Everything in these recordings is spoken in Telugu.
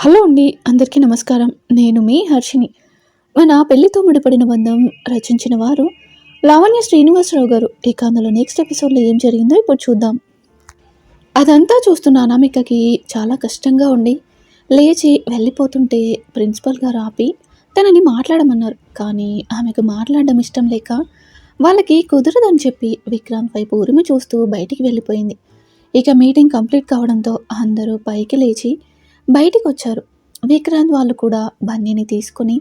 హలో అండి అందరికీ నమస్కారం. నేను మీ హర్షిని మన పెళ్ళితో ముడిపడిన బంధం రచించిన వారు లావణ్య శ్రీనివాసరావు గారు. ఇక అందులో నెక్స్ట్ ఎపిసోడ్లో ఏం జరిగిందో ఇప్పుడు చూద్దాం. అదంతా చూస్తున్న అనామికకి చాలా కష్టంగా ఉండి లేచి వెళ్ళిపోతుంటే ప్రిన్సిపల్ గారు ఆపి తనని మాట్లాడమన్నారు. కానీ ఆమెకు మాట్లాడడం ఇష్టం లేక వాళ్ళకి కుదరదని చెప్పి విక్రాంత్ వైపు ఉరిమి చూస్తూ బయటికి వెళ్ళిపోయింది. ఇక మీటింగ్ కంప్లీట్ కావడంతో అందరూ పైకి లేచి బయటికి వచ్చారు విక్రాంత్ వాళ్ళు కూడా బన్నీని తీసుకుని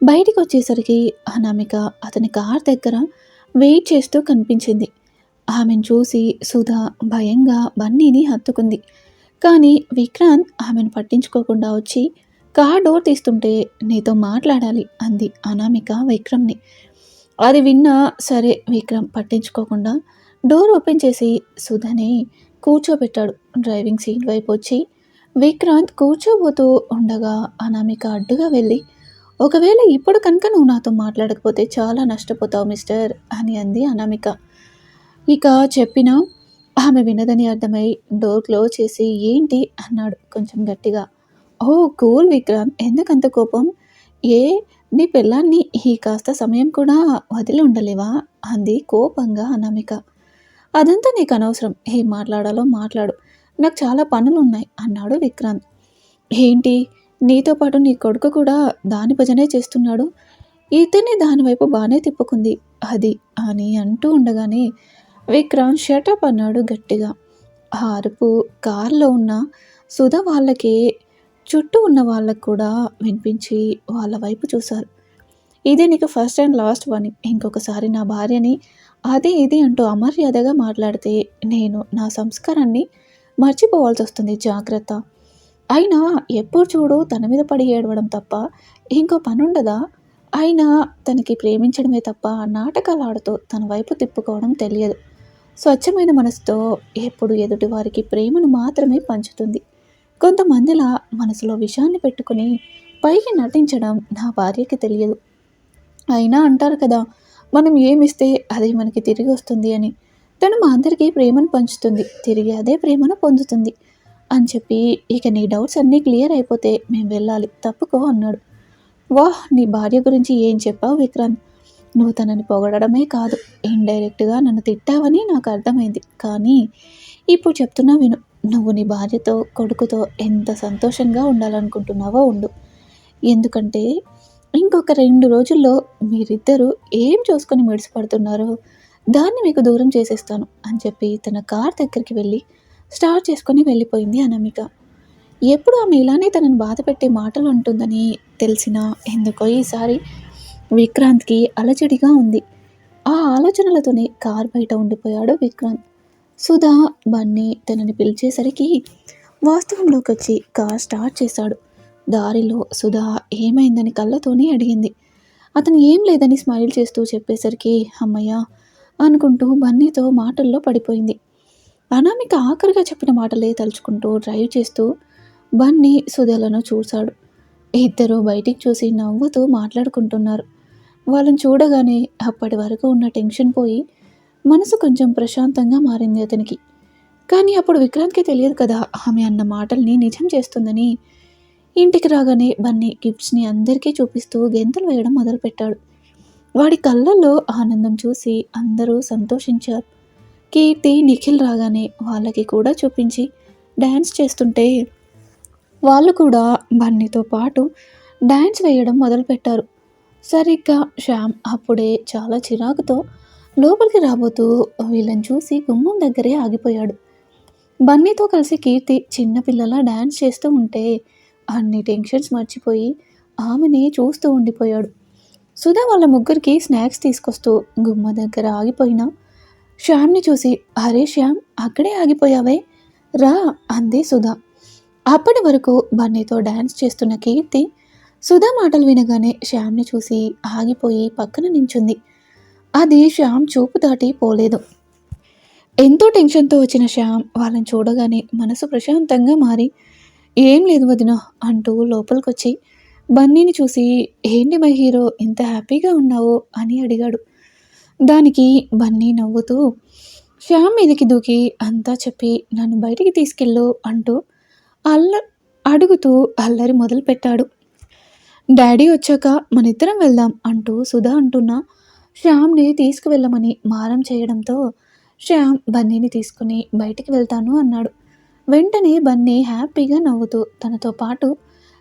బయటికి వచ్చేసరికి అనామిక అతని కార్ దగ్గర వెయిట్ చేస్తూ కనిపించింది. ఆమెను చూసి సుధా భయంగా బన్నీని హత్తుకుంది. కానీ విక్రాంత్ ఆమెను పట్టించుకోకుండా వచ్చి కార్ డోర్ తీస్తుంటే నీతో మాట్లాడాలి అంది అనామిక విక్రమ్ని. అది విన్నా సరే విక్రమ్ పట్టించుకోకుండా డోర్ ఓపెన్ చేసి సుధని కూర్చోబెట్టాడు. డ్రైవింగ్ సీట్ వైపు వచ్చి విక్రాంత్ కూర్చోబోతూ ఉండగా అనామిక అడ్డుగా వెళ్ళి ఒకవేళ ఇప్పుడు కనుక నువ్వు నాతో మాట్లాడకపోతే చాలా నష్టపోతావు మిస్టర్ అని అంది అనామిక. ఇక చెప్పిన ఆమె వినదని అర్థమై డోర్ క్లోజ్ చేసి ఏంటి అన్నాడు కొంచెం గట్టిగా. Oh cool Vikrant! ఎందుకంత కోపం? ఏ నీ పిల్లాన్ని ఈ కాస్త సమయం కూడా వదిలి ఉండలేవా అంది కోపంగా అనామిక. అదంతా నీకు అనవసరం. ఏం మాట్లాడాలో మాట్లాడు. నాకు చాలా పనులు ఉన్నాయి అన్నాడు విక్రాంత్. ఏంటి? నీతో పాటు నీ కొడుకు కూడా దాని భజనే చేస్తున్నాడు. ఇతని దానివైపు బాగానే తిప్పుకుంది. అది అని అంటూ ఉండగానే విక్రాంత్ షటప్ అన్నాడు గట్టిగా. ఆ అరుపు కారులో ఉన్న సుధ వాళ్ళకి చుట్టూ ఉన్న వాళ్ళకు కూడా వినిపించి వాళ్ళ వైపు చూశారు. ఇదే నీకు ఫస్ట్ అండ్ లాస్ట్ వన్ ఇంకొకసారి నా భార్యని అది ఇది అంటూ అమర్యాదగా మాట్లాడితే నేను నా సంస్కారాన్ని మర్చిపోవాల్సి వస్తుంది జాగ్రత్త. అయినా ఎప్పుడు చూడు తన మీద పడి ఏడవడం తప్ప ఇంకో పని ఉండదా అయినా తనకి ప్రేమించడమే తప్ప నాటకాలు ఆడుతూ తన వైపు తిప్పుకోవడం తెలియదు. స్వచ్ఛమైన మనసుతో ఎప్పుడు ఎదుటి వారికి ప్రేమను మాత్రమే పంచుతుంది. కొంతమందిలా మనసులో విషాన్ని పెట్టుకుని పైకి నటించడం నా భార్యకి తెలియదు. అయినా అంటారు కదా మనం ఏమిస్తే అది మనకి తిరిగి వస్తుంది అని. తను మా అందరికీ ప్రేమను పంచుతుంది. తిరిగి అదే ప్రేమను పొందుతుంది. అని చెప్పి ఇక నీ డౌట్స్ అన్నీ క్లియర్ అయిపోతే మేము వెళ్ళాలి. తప్పుకో అన్నాడు. వాహ్ నీ భార్య గురించి ఏం చెప్పావు విక్రాంత్? నువ్వు తనని పొగడమే కాదు ఇండైరెక్ట్గా నన్ను తిట్టావని నాకు అర్థమైంది. కానీ ఇప్పుడు చెప్తున్నా విను. నువ్వు నీ భార్యతో కొడుకుతో ఎంత సంతోషంగా ఉండాలనుకుంటున్నావో ఉండు. ఎందుకంటే ఇంకొక రెండు రోజుల్లో మీరిద్దరూ ఏం చూసుకొని మెడిసిపడుతున్నారో? దాన్ని మీకు దూరం చేసేస్తాను అని చెప్పి తన కార్ దగ్గరికి వెళ్ళి స్టార్ట్ చేసుకొని వెళ్ళిపోయింది అనామిక. ఎప్పుడు ఆమె ఇలానే తనని బాధ పెట్టే మాటలు ఉంటుందని తెలిసినా ఎందుకో ఈసారి విక్రాంత్కి అలజడిగా ఉంది. ఆ ఆలోచనలతోనే కార్ బయట ఉండిపోయాడు విక్రాంత్. సుధా బన్నీ తనని పిలిచేసరికి వాస్తవంలోకి వచ్చి కార్ స్టార్ట్ చేశాడు. దారిలో సుధా ఏమైందని కళ్ళతోనే అడిగింది. అతను ఏం లేదని స్మైల్ చేస్తూ చెప్పేసరికి అమ్మయ్య అనుకుంటూ బన్నీతో మాటల్లో పడిపోయింది. అనామిక ఆఖరిగా చెప్పిన మాటలే తలుచుకుంటూ డ్రైవ్ చేస్తూ బన్నీ సుధలను చూశాడు. ఇద్దరు బయటికి చూసి నవ్వుతూ మాట్లాడుకుంటున్నారు. వాళ్ళని చూడగానే అప్పటి వరకు ఉన్న టెన్షన్ పోయి మనసు కొంచెం ప్రశాంతంగా మారింది అతనికి. కానీ అప్పుడు విక్రాంత్కి తెలియదు కదా ఆమె అన్న మాటల్ని నిజం చేస్తుందని. ఇంటికి రాగానే బన్నీ గిఫ్ట్స్ని అందరికీ చూపిస్తూ గెంతులు వేయడం మొదలుపెట్టాడు. వాడి కళ్ళల్లో ఆనందం చూసి అందరూ సంతోషించారు. కీర్తి నిఖిల్ రాగానే వాళ్ళకి కూడా చూపించి డ్యాన్స్ చేస్తుంటే వాళ్ళు కూడా బన్నీతో పాటు డ్యాన్స్ వేయడం మొదలుపెట్టారు. సరిగ్గా శ్యామ్ అప్పుడే చాలా చిరాకుతో లోపలికి రాబోతూ వీళ్ళని చూసి గుమ్మం దగ్గరే ఆగిపోయాడు. బన్నీతో కలిసి కీర్తి చిన్నపిల్లల డ్యాన్స్ చేస్తూ ఉంటే అన్ని టెన్షన్స్ మర్చిపోయి ఆమెని చూస్తూ ఉండిపోయాడు. సుధా వాళ్ళ ముగ్గురికి స్నాక్స్ తీసుకొస్తూ గుమ్మ దగ్గర ఆగిపోయిన శ్యామ్ని చూసి అరే శ్యామ్ అక్కడే ఆగిపోయావే? రా అంది సుధా. అప్పటి వరకు బన్నీతో డ్యాన్స్ చేస్తున్న కీర్తి సుధా మాటలు వినగానే శ్యామ్ని చూసి ఆగిపోయి పక్కన నించుంది. అది శ్యామ్ చూపు దాటి పోలేదు. ఎంతో టెన్షన్తో వచ్చిన శ్యామ్ వాళ్ళని చూడగానే మనసు ప్రశాంతంగా మారి ఏం లేదు వదిన అంటూ లోపలికొచ్చి బన్నీని చూసి ఏంటి మై హీరో ఎంత హ్యాపీగా ఉన్నావో? అని అడిగాడు. దానికి బన్నీ నవ్వుతూ శ్యామ్ మీదకి దూకి అంతా చెప్పి నన్ను బయటికి తీసుకెళ్ళు అంటూ అల్ల అడుగుతూ అల్లరి మొదలుపెట్టాడు. డాడీ వచ్చాక మనిద్దరం వెళ్దాం అంటూ సుధా అంటున్నా శ్యామ్ని తీసుకువెళ్ళమని మారం చేయడంతో శ్యామ్ బన్నీని తీసుకుని బయటికి వెళ్తాను అన్నాడు. వెంటనే బన్నీ హ్యాపీగా నవ్వుతూ తనతో పాటు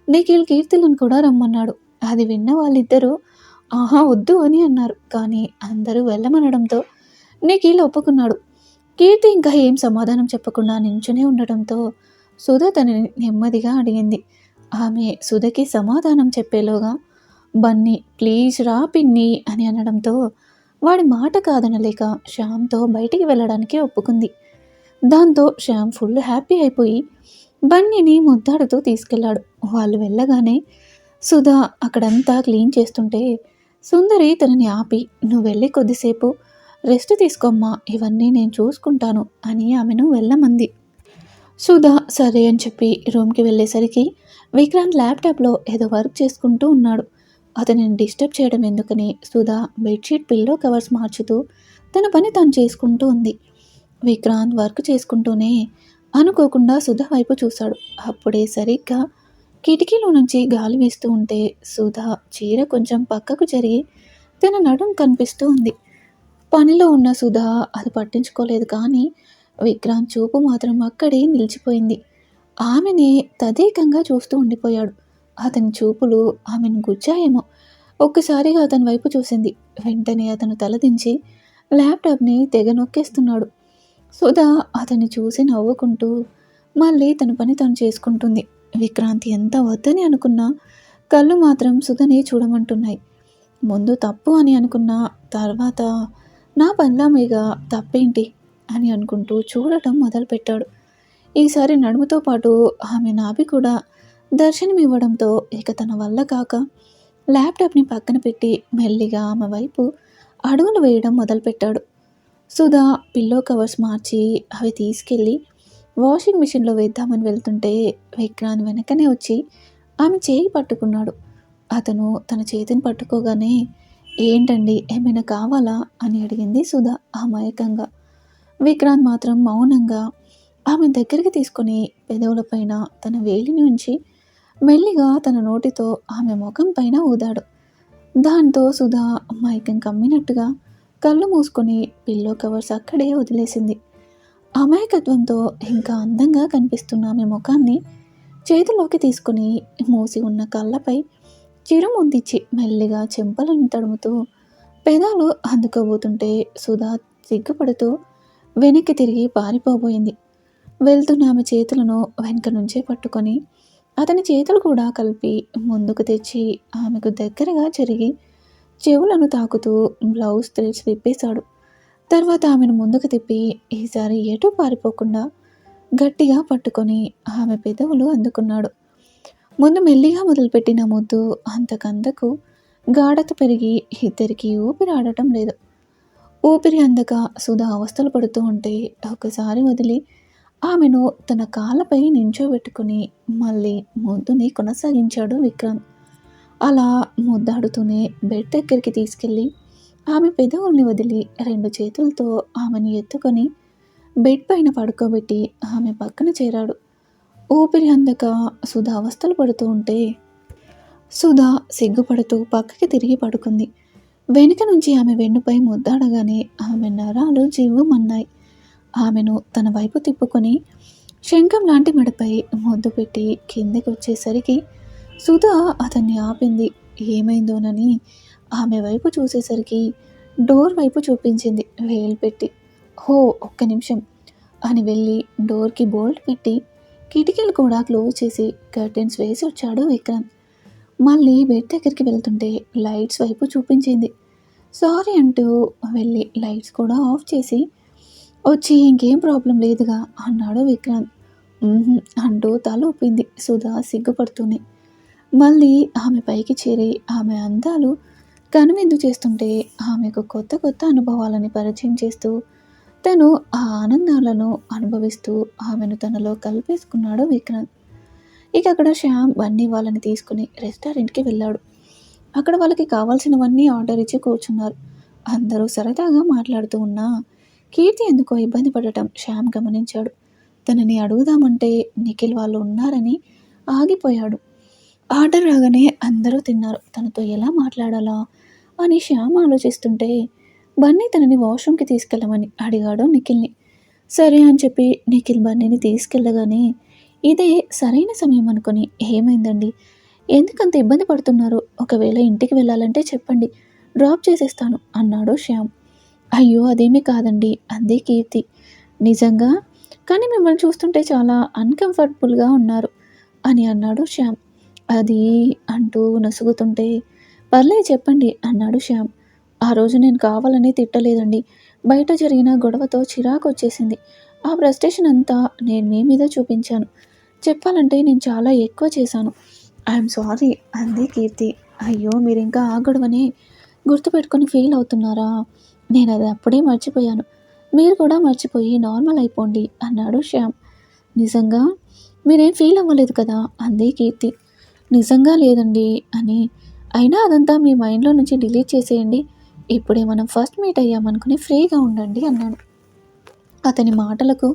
నిఖిల్ కీర్తిలను కూడా రమ్మన్నాడు. అది విన్న వాళ్ళిద్దరూ ఆహా వద్దు అని అన్నారు. కానీ అందరూ వెళ్ళమనడంతో నిఖిల్ ఒప్పుకున్నాడు. కీర్తి ఇంకా ఏం సమాధానం చెప్పకుండా నించునే ఉండడంతో సుధ తనని నెమ్మదిగా అడిగింది. ఆమె సుధకి సమాధానం చెప్పేలోగా బన్నీ ప్లీజ్ రా పిన్ని అని అనడంతో వాడి మాట కాదనలేక శ్యామ్తో బయటికి వెళ్ళడానికి ఒప్పుకుంది. దాంతో శ్యామ్ ఫుల్ హ్యాపీ అయిపోయి బన్నీని ముద్దాడుతూ తీసుకెళ్ళాడు వాళ్ళు వెళ్ళగానే సుధా అక్కడంతా క్లీన్ చేస్తుంటే సుందరి తనని ఆపి నువ్వు వెళ్ళి కొద్దిసేపు రెస్ట్ తీసుకోమ్మా ఇవన్నీ నేను చూసుకుంటాను అని ఆమెను వెళ్ళమంది. సుధా సరే అని చెప్పి రూమ్కి వెళ్ళేసరికి విక్రాంత్ ల్యాప్టాప్లో ఏదో వర్క్ చేసుకుంటూ ఉన్నాడు. అతనిని డిస్టర్బ్ చేయడం ఎందుకని సుధా బెడ్షీట్ పిల్లో కవర్స్ మార్చుతూ తన పని తను చేసుకుంటూ ఉంది. విక్రాంత్ వర్క్ చేసుకుంటూనే అనుకోకుండా సుధా వైపు చూశాడు. అప్పుడే సరిగ్గా కిటికీలో నుంచి గాలి వీస్తూ ఉంటే సుధా చీర కొంచెం పక్కకు జరిగి తన నడుం కనిపిస్తూ ఉంది. పనిలో ఉన్న సుధా అది పట్టించుకోలేదు కానీ విక్రాంత్ చూపు మాత్రం అక్కడే నిలిచిపోయింది. ఆమెని తదేకంగా చూస్తూ ఉండిపోయాడు. అతని చూపులు ఆమెను గుచ్చాయేమో. ఒక్కసారిగా అతని వైపు చూసింది. వెంటనే అతను తలదించి ల్యాప్టాప్ని తెగ నొక్కేస్తున్నాడు. సుధా అతన్ని చూసి నవ్వుకుంటూ మళ్ళీ తన పని తను చేసుకుంటుంది. విక్రాంతి ఎంత వద్దని అనుకున్నా కళ్ళు మాత్రం సుధని చూడమంటున్నాయి. ముందు తప్పు అని అనుకున్న తర్వాత నా మీద తప్పేంటి అని అనుకుంటూ చూడటం మొదలుపెట్టాడు. ఈసారి నడుముతో పాటు ఆమె నాభి కూడా దర్శనమివ్వడంతో ఇక తన వల్ల కాక ల్యాప్టాప్ని పక్కన పెట్టి మెల్లిగా ఆమె వైపు అడుగులు వేయడం మొదలుపెట్టాడు. సుధా పిల్లో కవర్స్ మార్చి అవి తీసుకెళ్ళి వాషింగ్ మిషన్లో వేద్దామని వెళ్తుంటే విక్రాంత్ వెనకనే వచ్చి ఆమె చేయి పట్టుకున్నాడు. అతను తన చేతిని పట్టుకోగానే ఏంటండి ఏమైనా కావాలా? అని అడిగింది సుధా అమాయకంగా. విక్రాంత్ మాత్రం మౌనంగా ఆమె దగ్గరికి తీసుకొని పెదవులపైన తన వేలిని ఉంచి మెల్లిగా తన నోటితో ఆమె ముఖం పైన ఊదాడు. దాంతో సుధా మైకం కమ్మినట్టుగా కళ్ళు మూసుకొని పిల్లో కవర్స్ అక్కడే వదిలేసింది. అమాయకత్వంతో ఇంకా అందంగా కనిపిస్తున్న ఆమె ముఖాన్ని చేతిలోకి తీసుకుని మూసి ఉన్న కళ్ళపై చిరుముందిచ్చి మెల్లిగా చెంపలను తడుముతూ పెదాలు అందుకోబోతుంటే సుధా సిగ్గుపడుతూ వెనక్కి తిరిగి పారిపోబోయింది. వెళ్తున్న ఆమె చేతులను వెనక నుంచే పట్టుకొని అతని చేతులు కూడా కలిపి ముందుకు తెచ్చి ఆమెకు దగ్గరగా జరిగి చెవులను తాకుతూ బ్లౌజ్ థ్రెడ్స్ విప్పేశాడు తర్వాత ఆమెను ముందుకు తిప్పి ఈసారి ఎటూ పారిపోకుండా గట్టిగా పట్టుకొని ఆమె పెదవులు అందుకున్నాడు. ముందు మెల్లిగా మొదలుపెట్టిన ముద్దు అంతకంతకు గాఢత పెరిగి ఇద్దరికి ఊపిరి ఆడటం లేదు. ఊపిరి అందక సుధా అవస్థలు పడుతూ ఉంటే ఒకసారి వదిలి ఆమెను తన కాళ్ళపై నించోబెట్టుకుని మళ్ళీ ముద్దుని కొనసాగించాడు విక్రమ్. అలా ముద్దాడుతూనే బెడ్ దగ్గరికి తీసుకెళ్ళి ఆమె పెదవుల్ని వదిలి రెండు చేతులతో ఆమెను ఎత్తుకొని బెడ్ పైన పడుకోబెట్టి ఆమె పక్కన చేరాడు. ఊపిరి అందక సుధా అవస్థలు పడుతూ ఉంటే సుధా సిగ్గుపడుతూ పక్కకి తిరిగి పడుకుంది. వెనుక నుంచి ఆమె వెన్నుపై ముద్దాడగానే ఆమె నరాలు జీవమన్నాయి ఆమెను తన వైపు తిప్పుకొని శంఖం లాంటి మెడపై ముద్దు పెట్టి కిందకి వచ్చేసరికి సుధా అతన్ని ఆపింది. ఏమైందోనని ఆమె వైపు చూసేసరికి డోర్ వైపు చూపించింది వేలు పెట్టి. హో ఒక్క నిమిషం అని వెళ్ళి డోర్కి బోల్ట్ పెట్టి కిటికీలు కూడా క్లోజ్ చేసి కర్టెన్స్ వేసి వచ్చాడు విక్రమ్. మళ్ళీ బెడ్ దగ్గరికి వెళ్తుంటే లైట్స్ వైపు చూపించింది. సారీ అంటూ వెళ్ళి లైట్స్ కూడా ఆఫ్ చేసి వచ్చి ఇంకేం ప్రాబ్లం లేదుగా అన్నాడు విక్రాంత్ అంటూ తల ఒప్పింది సుధా సిగ్గుపడుతూనే. మళ్ళీ ఆమె పైకి చేరి ఆమె అందాలు కనువిందు చేస్తుంటే ఆమెకు కొత్త కొత్త అనుభవాలని పరిచయం చేస్తూ తను ఆ ఆనందాలను అనుభవిస్తూ ఆమెను తనలో కలిపేసుకున్నాడు విక్రాంత్ ఇక అక్కడ శ్యామ్ బన్నీ వాళ్ళని తీసుకుని రెస్టారెంట్కి వెళ్ళాడు. అక్కడ వాళ్ళకి కావాల్సినవన్నీ ఆర్డర్ ఇచ్చి కూర్చున్నారు. అందరూ సరదాగా మాట్లాడుతూ ఉన్నా కీర్తి ఎందుకో ఇబ్బంది పడటం శ్యామ్ గమనించాడు. తనని అడుగుదామంటే నిఖిల్ వాళ్ళు ఉన్నారని ఆగిపోయాడు. ఆర్డర్ రాగానే అందరూ తిన్నారు. తనతో ఎలా మాట్లాడాలా? అని శ్యామ్ ఆలోచిస్తుంటే బన్నీ తనని వాష్రూమ్కి తీసుకెళ్ళమని అడిగాడు నిఖిల్ని. సరే అని చెప్పి నిఖిల్ బన్నీని తీసుకెళ్ళగానే ఇదే సరైన సమయం అనుకుని ఏమైందండి? ఎందుకంత ఇబ్బంది పడుతున్నారు? ఒకవేళ ఇంటికి వెళ్ళాలంటే చెప్పండి. డ్రాప్ చేసేస్తాను అన్నాడు శ్యామ్. అయ్యో అదేమీ కాదండి. అందే కీర్తి. నిజంగా? కానీ మిమ్మల్ని చూస్తుంటే చాలా అన్కంఫర్టబుల్గా ఉన్నారు అని అన్నాడు శ్యామ్. అది అంటూ నసుగుతుంటే పర్లేదు చెప్పండి అన్నాడు శ్యామ్. ఆ రోజు నేను కావాలని తిట్టలేదండి. బయట జరిగిన గొడవతో చిరాకు వచ్చేసింది ఆ ఫ్రస్ట్రేషన్ అంతా నేను మీ మీద చూపించాను. చెప్పాలంటే నేను చాలా ఎక్కువ చేశాను. ఐఎమ్ సారీ అంది కీర్తి. అయ్యో మీరు ఇంకా ఆ గొడవనే గుర్తుపెట్టుకొని ఫీల్ అవుతున్నారా? నేను అది అప్పుడే మర్చిపోయాను. మీరు కూడా మర్చిపోయి నార్మల్ అయిపోండి అన్నాడు శ్యామ్. నిజంగా? మీరేం ఫీల్ అవ్వలేదు కదా? అంది కీర్తి. నిజంగా లేదండి అని. అయినా అదంతా మీ మైండ్లో నుంచి డిలీట్ చేసేయండి. ఇప్పుడే మనం ఫస్ట్ మీట్ అయ్యామనుకుని ఫ్రీగా ఉండండి అన్నాడు. అతని మాటలకు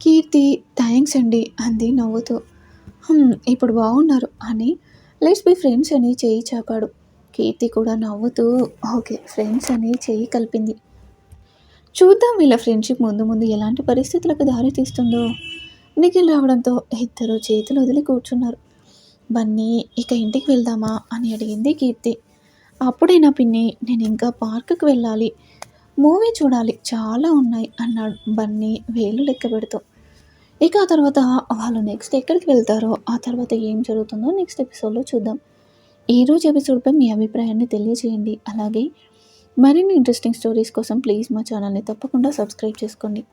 కీర్తి థ్యాంక్స్ అండి అంది నవ్వుతూ. ఇప్పుడు బాగున్నారు అని. లెట్స్ బి ఫ్రెండ్స్ అని చేయి చాపాడు. కీర్తి కూడా నవ్వుతూ ఓకే ఫ్రెండ్స్ అని చేయి కలిపింది. చూద్దాం వీళ్ళ ఫ్రెండ్షిప్ ముందు ముందు ఎలాంటి పరిస్థితులకు దారి తీస్తుందో నిఖిల్ రావడంతో ఇద్దరు చేతులు వదిలి కూర్చున్నారు. బన్నీ ఇక ఇంటికి వెళ్దామా అని అడిగింది కీర్తి. అప్పుడైనా పిన్ని నేను ఇంకా పార్కుకు వెళ్ళాలి. మూవీ చూడాలి చాలా ఉన్నాయి అన్నాడు బన్నీ వేలు లెక్క పెడుతూ. ఇక ఆ తర్వాత వాళ్ళు నెక్స్ట్ ఎక్కడికి వెళ్తారో ఆ తర్వాత ఏం జరుగుతుందో నెక్స్ట్ ఎపిసోడ్లో చూద్దాం. ఈరోజు ఎపిసోడ్పై మీ అభిప్రాయాన్ని తెలియజేయండి. అలాగే మరిన్ని ఇంట్రెస్టింగ్ స్టోరీస్ కోసం ప్లీజ్ మా ఛానల్ని తప్పకుండా సబ్స్క్రైబ్ చేసుకోండి.